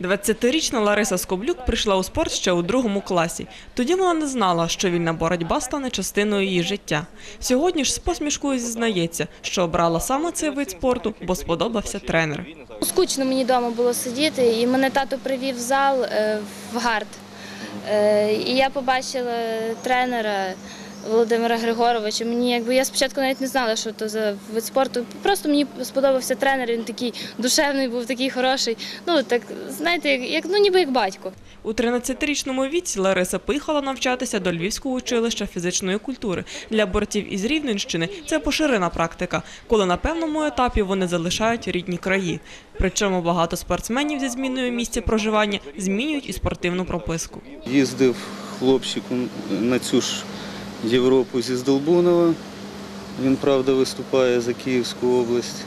20-річна Лариса Скоблюк прийшла у спорт ще у другому класі. Тоді вона не знала, що вільна боротьба стане частиною її життя. Сьогодні ж з посмішкою зізнається, що обрала саме цей вид спорту, бо сподобався тренер. Скучно мені вдома було сидіти, і мене тато привів в зал е, в гард. Е, І я побачила тренера Володимира Григоровича. Мені якби я спочатку навіть не знала, що це за вид спорту. Просто мені сподобався тренер. Він такий душевний, був такий хороший. Ну так знаєте, як, ну ніби як батько. У 13-річному віці Лариса поїхала навчатися до Львівського училища фізичної культури. Для борців із Рівненщини це поширена практика, коли на певному етапі вони залишають рідні краї. Причому багато спортсменів зі зміною місця проживання змінюють і спортивну прописку. Їздив хлопчиком на цю ж Європу зі Здолбунова. Він, правда, виступає за Київську область.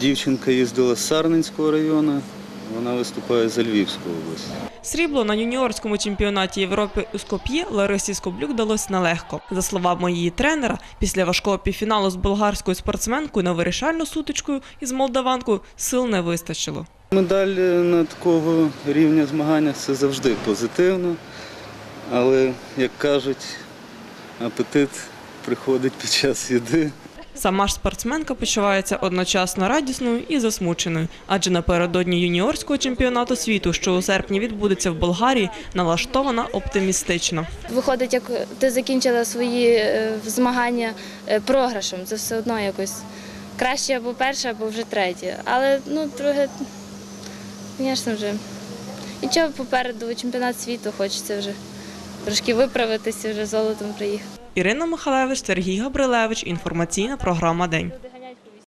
Дівчинка їздила з Сарненського району, вона виступає за Львівську область. Срібло на юніорському чемпіонаті Європи у Скоп'є Ларисі Скоблюк далось нелегко. За словами її тренера, після важкого півфіналу з болгарською спортсменкою на вирішальну сутичкою із молдаванкою сил не вистачило. Медаль на такого рівня змаганнях це завжди позитивно, але, як кажуть, апетит приходить під час їди. Сама ж спортсменка почувається одночасно радісною і засмученою, адже напередодні юніорського чемпіонату світу, що у серпні відбудеться в Болгарії, налаштована оптимістично. Виходить, як ти закінчила свої е, змагання е, програшем. Це все одно якось краще або перше, або вже третє. Але ну трохи, звісно вже. Нічого попереду чемпіонат світу хочеться вже трошки виправитися, вже золотом приїхати. Ірина Михайлевич, Сергій Габрилевич. Інформаційна програма День.